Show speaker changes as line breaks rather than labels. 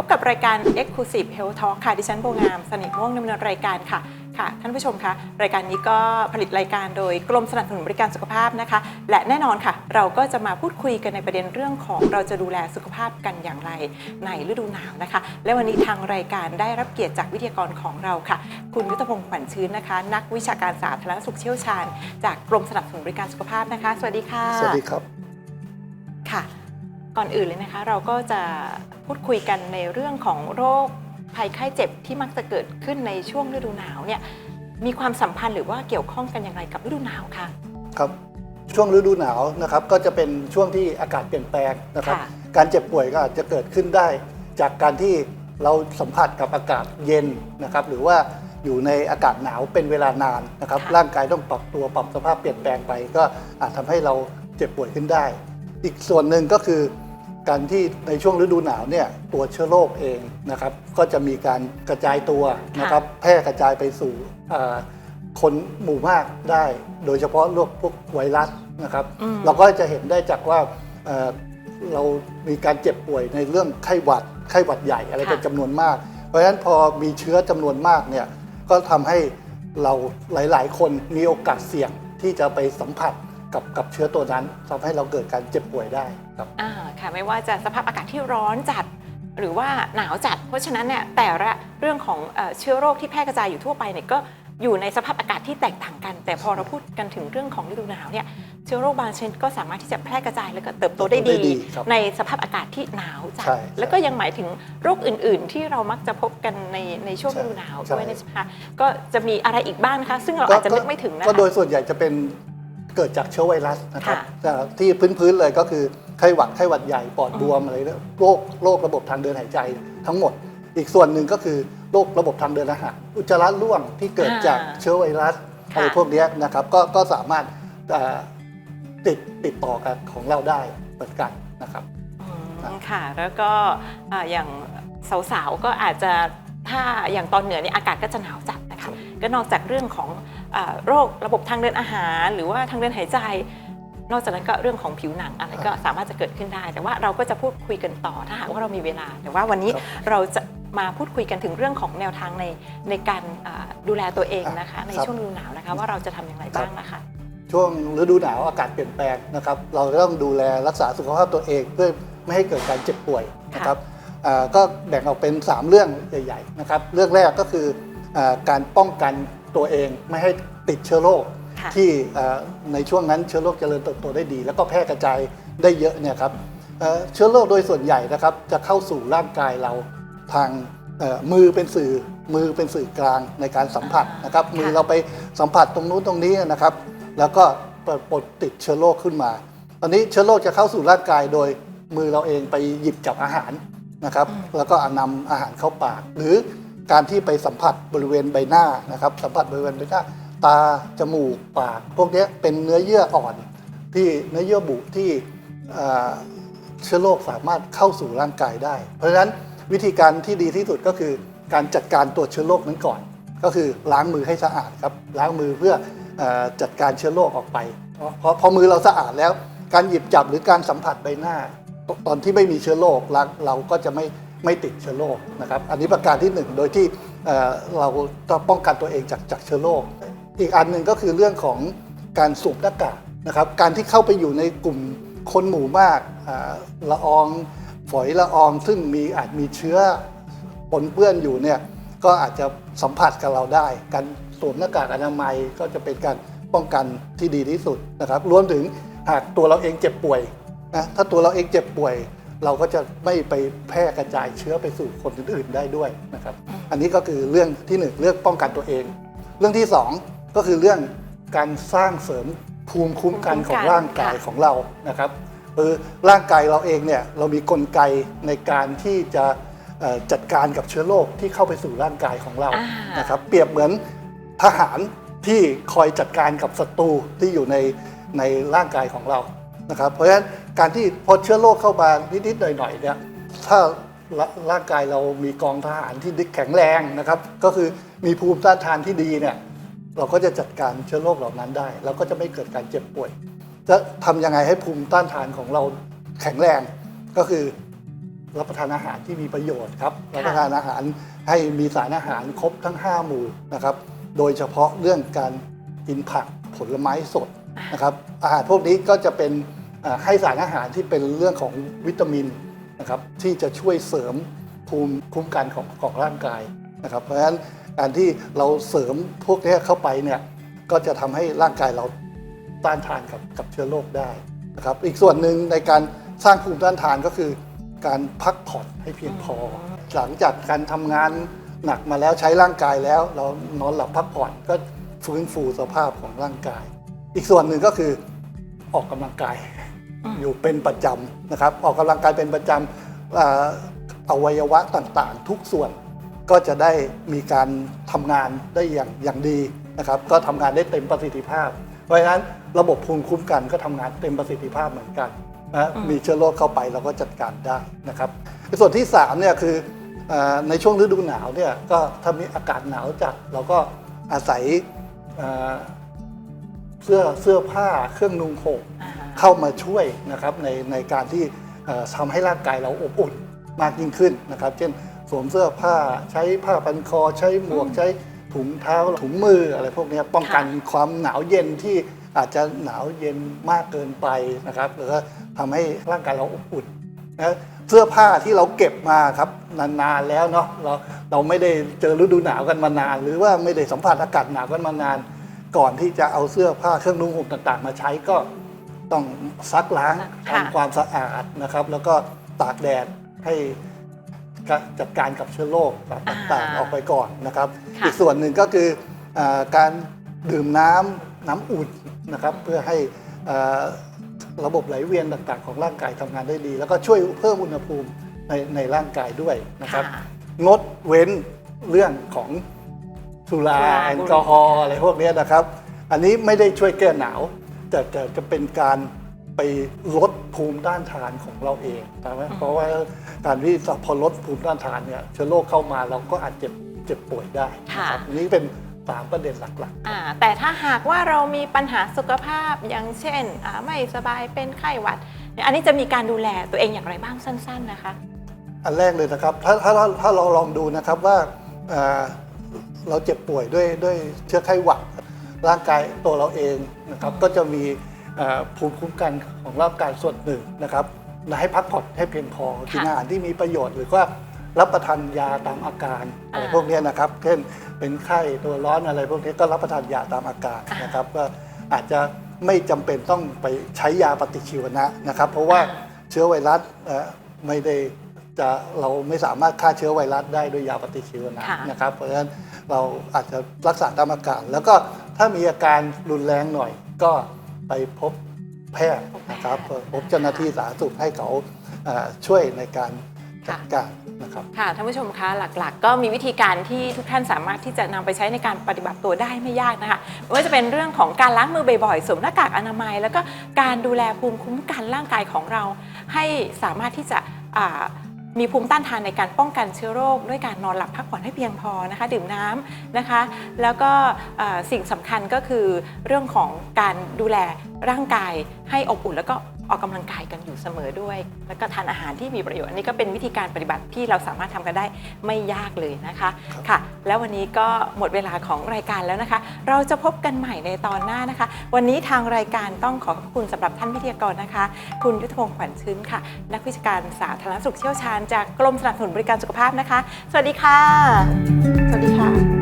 พบกับรายการ Exclusive Health Talk ค่ะ ดิฉันโบงาม สนิทม่วงดำเนินรายการค่ะ ค่ะ ท่านผู้ชมคะรายการนี้ก็ผลิตรายการโดยกรมสนับสนุนบริการสุขภาพนะคะ และแน่นอนค่ะ เราก็จะมาพูดคุยกันในประเด็นเรื่องของเราจะดูแลสุขภาพกันอย่างไรในฤดูหนาวนะคะ และวันนี้ทางรายการได้รับเกียรติจากวิทยากรของเราค่ะ คุณยุทธพงศ์ขวัญชื้นนะคะ นักวิชาการสาธารณสุขเชี่ยวชาญ จากกรมสนับสนุนบริการสุขภาพนะคะ สวัสดีค่ะ
สวัสดีครับ
ค่ะ ก่อนอื่นเลยนะคะ เราก็จะพูดคุยกันในเรื่องของโรคภัยไข้เจ็บที่มักจะเกิดขึ้นในช่วงฤดูหนาวเนี่ยมีความสัมพันธ์หรือว่าเกี่ยวข้องกันอย่างไรกับฤดูหนาวคะ
ครับช่วงฤดูหนาวนะครับก็จะเป็นช่วงที่อากาศเปลี่ยนแปลงนะครับ
ค่ะ
การเจ็บป่วยก็อาจจะเกิดขึ้นได้ จากการที่เราสัมผัสกับอากาศเย็นนะครับ หรือว่าอยู่ในอากาศหนาวเป็นเวลานานนะครับร่างกายต้องปรับตัวปรับสภาพเปลี่ยนแปลงไป ก็อาจทำให้เราเจ็บป่วยขึ้นได้ อีกส่วนหนึ่งก็คือ การที่ในช่วงฤดูหนาวเนี่ยตัวเชื้อโรคเองนะครับ ก็จะมีการกระจายตัวนะครับ แพร่กระจายไปสู่เอ่อคนหมู่มากได้ โดยเฉพาะโรคพวกไวรัสนะครับ
อืม
เราก็จะเห็นได้จากว่าเอ่อเรามีการเจ็บป่วยในเรื่องไข้หวัด ไข้หวัดใหญ่อะไรเป็นจำนวนมาก เพราะฉะนั้นพอมีเชื้อจำนวนมากเนี่ยก็ทำให้เราหลาย ๆ คนมีโอกาสเสี่ยงที่จะไปสัมผัส กับกับเชื้อตัวนั้นทำให้เราเกิดการเจ็บป่วยได้ครับ
อ่าค่ะไม่ว่าจะสภาพอากาศที่ร้อนจัด หรือว่าหนาวจัด เพราะฉะนั้นเนี่ยแต่ละเรื่องของเอ่อเชื้อโรคที่แพร่กระจายอยู่ทั่วไปเนี่ยก็อยู่ในสภาพอากาศที่แตกต่างกัน แต่พอเราพูดกันถึงเรื่องของฤดูหนาวเนี่ยเชื้อโรคบางชนิดก็สามารถที่จะแพร่กระจายและก็เติบโตได้
เติบโตได้
ดี
ดีครับ
ในสภาพอากาศที่หนาวจัด
ใช่ใช่
แล้วก็ยังหมายถึงโรคอื่น ๆ ที่เรามักจะพบกันในในช่วง
ใช่
ฤดูหนาว
ใช่
ด้วยนะคะก็จะมีอะไรอีกบ้างนะคะซึ่งเราอาจจะนึกไม่ถึงนะ
ก็
คะ
โดยส่วนใหญ่จะเป็น เกิดจากเชื้อไวรัสนะครับ
ค่ะ
แต่ที่พื้นๆเลยก็คือไข้หวัดไข้หวัดใหญ่ปอดบวมอะไรเนี่ยโรคโรคระบบทางเดินหายใจทั้งหมด อีกส่วนหนึ่งก็คือโรคระบบทางเดินอาหารอุจจาระร่วงที่เกิดจากเชื้อไวรัส
ค่ะ
อะไรพวกเนี้ยนะครับก็ก็สามารถเอ่อติดติดต่อกับของเราได้เหมือนกันนะครับ
อืมค่ะแล้วก็อ่าอย่างสาวๆก็อาจจะถ้าอย่างตอนเหนือเนี่ยอากาศก็จะหนาวจัดนะ
ครั
คะ
บ
ก็นอกจากเรื่องของอา โรคระบบทางเดินอาหาร หรือว่าทางเดินหายใจ นอกจากนั้นก็เรื่องของผิวหนังอะไรก็สามารถจะเกิดขึ้นได้ แต่ว่าเราก็จะพูดคุยกันต่อถ้าหากว่าเรามีเวลา แต่ว่าวันนี้
ครับ
เราจะมาพูดคุยกันถึงเรื่องของแนวทางในในการอ่าดูแลตัวเองนะคะ ใน
ครับ
ช่วงฤดูหนาวนะคะว่าเราจะทำอย่างไรบ้างนะคะ
ช่วงฤดูหนาวอากาศเปลี่ยนแปลงนะครับ เราต้องดูแลรักษาสุขภาพตัวเองเพื่อไม่ให้เกิดการเจ็บป่วยนะครับอ่าก็แบ่งออกเป็น 3 เรื่องใหญ่ ๆ นะครับ เรื่องแรกก็คืออาการป้องกัน ตัวเองไม่ให้ติดเชื้อโรค
ค่ะ
ที่อ่าในช่วงนั้นเชื้อโรคเจริญเติบโตได้ดี แล้วก็แพร่กระจายได้เยอะเนี่ยครับเอ่อเชื้อโรคโดยส่วนใหญ่นะครับ จะเข้าสู่ร่างกายเราทางเอ่อมือเป็นสื่อมือเป็นสื่อกลางในการสัมผัสนะครับ
ค่ะ
มือเราไปสัมผัสตรงนู้นตรงนี้นะครับ แล้วก็ปดติดเชื้อโรคขึ้นมา ตอนนี้เชื้อโรคจะเข้าสู่ร่างกายโดยมือเราเองไปหยิบจับอาหารนะครับ แล้วก็นำอาหารเข้าปาก หรือ การที่ไปสัมผัสบริเวณใบหน้านะครับ สัมผัสบริเวณใบหน้า ตาจมูกปาก พวกนี้เป็นเนื้อเยื่ออ่อน ที่เนื้อเยื่อบุที่เชื้อโรคสามารถเข้าสู่ร่างกายได้ เพราะฉะนั้นวิธีการที่ดีที่สุดก็คือการจัดการตัวเชื้อโรคนั้นก่อน ก็คือล้างมือให้สะอาดครับล้างมือเพื่ออจัดการเชื้อโรคออกไปเพราะพอมือเราสะอาดแล้ว การหยิบจับหรือการสัมผัสใบหน้า ตอนที่ไม่มีเชื้อโรคเราเราก็จะไม่ ไม่ติดเชื้อโรคนะครับ อันนี้ประการที่หนึ่งโดยที่เเราต้องป้องกันตัวเองจากจากเชื้อโรค อีกอันหนึ่งก็คือเรื่องของการสวมหน้ากากนะครับ การที่เข้าไปอยู่ในกลุ่มคนหมู่มากาละอองฝอยละออง ซึ่งมีอาจมีเชื้อปนเปื้อนอยู่เนี่ยก็อาจจะสัมผัสกับเราได้ การสวมหน้ากากอนามัยก็จะเป็นการป้องกันที่ดีที่สุดนะครับ รวมถึงหากตัวเราเองเจ็บป่วยนะถ้าตัวเราเองเจ็บป่วย เราก็จะไม่ไปแพร่กระจายเชื้อไปสู่คนอื่นๆได้ด้วยนะครับ อันนี้ก็คือเรื่องที่หนึ่งเรื่องป้องกันตัวเอง เรื่องที่สองก็คือเรื่องการสร้างเสริมภูมิคุ้มกันของร่างกาย
ค่ะ
ของเรานะครับคือร่างกายเราเองเนี่ยเรามีกลไกในการที่จะเอ่อจัดการกับเชื้อโรคที่เข้าไปสู่ร่างกายของเรา
อ่าน
นะครับเปรียบเหมือนทหารที่คอยจัดการกับศัตรูที่อยู่ในในร่างกายของเรา นะครับเพราะฉะนั้นการที่พอเชื้อโรคเข้ามานิดๆหน่อยๆเนี่ยถ้าร่าร่างกายเรามีกองทหารที่แข็งแรงนะครับ ก็คือมีภูมิต้านทานที่ดีเนี่ยเราก็จะจัดการเชื้อโรคเหล่านั้นได้แล้วก็จะไม่เกิดการเจ็บป่วย จะทำยังไงให้ภูมิต้านทานของเราแข็งแรงก็คือรับประทานอาหารที่มีประโยชน์ครับรับประทานอาหารให้มีสารอาหารครบทั้ง 5 หมู่นะครับ โดยเฉพาะเรื่องการกินผักผลไม้สดนะครับ อาหารพวกนี้ก็จะเป็น ให้สารอาหารที่เป็นเรื่องของวิตามินนะครับที่จะช่วยเสริมภูมิคุ้มกันของของร่างกายนะครับ เพราะฉะนั้นการที่เราเสริมพวกนี้เข้าไปเนี่ยก็จะทำให้ร่างกายเราต้านทานกับกับเชื้อโรคได้นะครับ อีกส่วนหนึ่งในการสร้างภูมิต้านทานก็คือการพักผ่อนให้เพียงพอ หลังจากการทำงานหนักมาแล้วใช้ร่างกายแล้ว เรานอนหลับพักผ่อนก็ฟื้นฟูสภาพของร่างกาย อีกส่วนหนึ่งก็คือออกกำลังกาย
อืม
อยู่เป็นประจำนะครับ ออกกำลังกายเป็นประจำเอ่ออวัยวะต่างๆ ทุกส่วนก็จะได้มีการทำงานได้อย่างอย่างดีนะครับ ก็ทำงานได้เต็มประสิทธิภาพ เพราะฉะนั้นระบบภูมิคุ้มกันก็ทำงานเต็มประสิทธิภาพเหมือนกันนะมีเชื้อโรคเข้าไปเราก็จัดการได้นะครับส่วนที่3เนี่ยคือเออในช่วงฤดูหนาวเนี่ยก็ถ้ามีอากาศหนาวจัดเราก็อาศัยเอ่อเสื้อเสื้อผ้าเครื่องนุ่งห่ม
อ่า
เข้ามาช่วยนะครับในในการที่เอ่อทำให้ร่างกายเราอบอุ่นมากยิ่งขึ้นนะครับ เช่นสวมเสื้อผ้าใช้ผ้าพันคอ ใช้หมวกใช้ถุงเท้าถุงมืออะไรพวกนี้ป้องกันความหนาวเย็นที่อาจจะหนาวเย็นมากเกินไปนะครับหรือว่าทำให้ร่างกายเราอบอุ่นนะเสื้อผ้าที่เราเก็บมาครับนานๆแล้วเนาะเราเราไม่ได้เจอฤดูหนาวกันมานาน หรือว่าไม่ได้สัมผัสอากาศหนาวกันมานาน ก่อนที่จะเอาเสื้อผ้าเครื่องนุ่งห่มต่าง ๆ มาใช้ก็ ต้องซักล้าง
ค่ะ
ทำความสะอาดนะครับ แล้วก็ตากแดดให้จัดการกับเชื้อโรคต่างๆออกไปก่อนนะครับ
ค่ะ
อีกส่วนหนึ่งก็คืออาการดื่มน้ำน้ำอุ่นนะครับ เพื่อให้อ่าระบบไหลเวียนต่างๆ ของร่างกายทำงานได้ดี แล้วก็ช่วยเพิ่มอุณหภูมิในในร่างกายด้วยนะครับ
ค่ะ
งดเว้นเรื่องของสุรา
สุรา
แอลกอฮอล์อะไรพวกเนี้ยนะครับ อันนี้ไม่ได้ช่วยแก้หนาว แต่จะจะเป็นการไปลดภูมิต้านทานของเราเองนะเพราะว่าการที่พอลดภูมิต้านทานเนี่ยเชื้อโรคเข้ามาเราก็อาจเจ็บเจ็บป่วยได้นะครับอันนี้เป็นสามประเด็นหลัก
อ่าแต่ถ้าหากว่าเรามีปัญหาสุขภาพอย่างเช่นอ่าไม่สบายเป็นไข้หวัดเนี่ยอันนี้จะมีการดูแลตัวเองอย่างไรบ้างสั้น ๆนะคะ
ๆอันแรกเลยนะครับ ถ้าถ้าถ้าเราลองดูนะครับว่าเอ่อเราเจ็บป่วยด้วยด้วยเชื้อไข้หวัด ร่างกายตัวเราเองนะครับก็จะมีเอ่อภูมิคุ้มกันของร่างกายส่วนหนึ่งนะครับให้พักผ่อนให้เพียงพอกินอาหารที่มีประโยชน์หรือว่ารับประทานยาตามอาการอะไร
อ่า
พวกเนี้ยนะครับเช่นเป็นไข้ตัวร้อนอะไรพวกนี้ก็รับประทานยาตามอาการนะครับก็อาจจะไม่จำเป็นต้องไปใช้ยาปฏิชีวนะนะครับ เพราะว่าเชื้อไวรัสเอ่อไม่ได้ จะเราไม่สามารถฆ่าเชื้อไวรัสได้ด้วยยาปฏิชีวนะ
ค่ะ
นะครับ เพราะฉะนั้นเราอาจจะรักษาตามอาการแล้วก็ถ้ามีอาการรุนแรงหน่อยก็ไปพบแพทย์นะครับพบเจ้าหน้าที่สาธารณสุขให้เขาเอ่อช่วยในการจัดการนะครับ
ค่ะท่านผู้ชมคะหลักๆ ก็มีวิธีการที่ทุกท่านสามารถที่จะนำไปใช้ในการปฏิบัติตัวได้ไม่ยากนะคะไม่ว่าจะเป็นเรื่องของการล้างมือบ่อยๆสวมหน้ากากอนามัย แล้วก็การดูแลภูมิคุ้มกันร่างกายของเรา ให้สามารถที่จะอ่า มีภูมิต้านทานในการป้องกันเชื้อโรค ด้วยการนอนหลับพักผ่อนให้เพียงพอนะคะ ดื่มน้ำนะคะ แล้วก็สิ่งสำคัญก็คือเรื่องของการดูแลร่างกายให้อบอุ่นแล้วก็ ออกกำลังกายกันอยู่เสมอด้วย แล้วก็ทานอาหารที่มีประโยชน์อันนี้ก็เป็นวิธีการปฏิบัติที่เราสามารถทำกันได้ไม่ยากเลยนะคะ
ครับ
ค่ะ แล้ววันนี้ก็หมดเวลาของรายการแล้วนะคะ เราจะพบกันใหม่ในตอนหน้านะคะ วันนี้ทางรายการต้องขอขอบคุณสำหรับท่านวิทยากรนะคะ คุณยุทธพงศ์ขวัญชื้นค่ะ นักวิชาการสาธารณสุขเชี่ยวชาญจากกรมสนับสนุนบริการสุขภาพนะคะ สวัสดีค่ะ สวัสดีค่ะ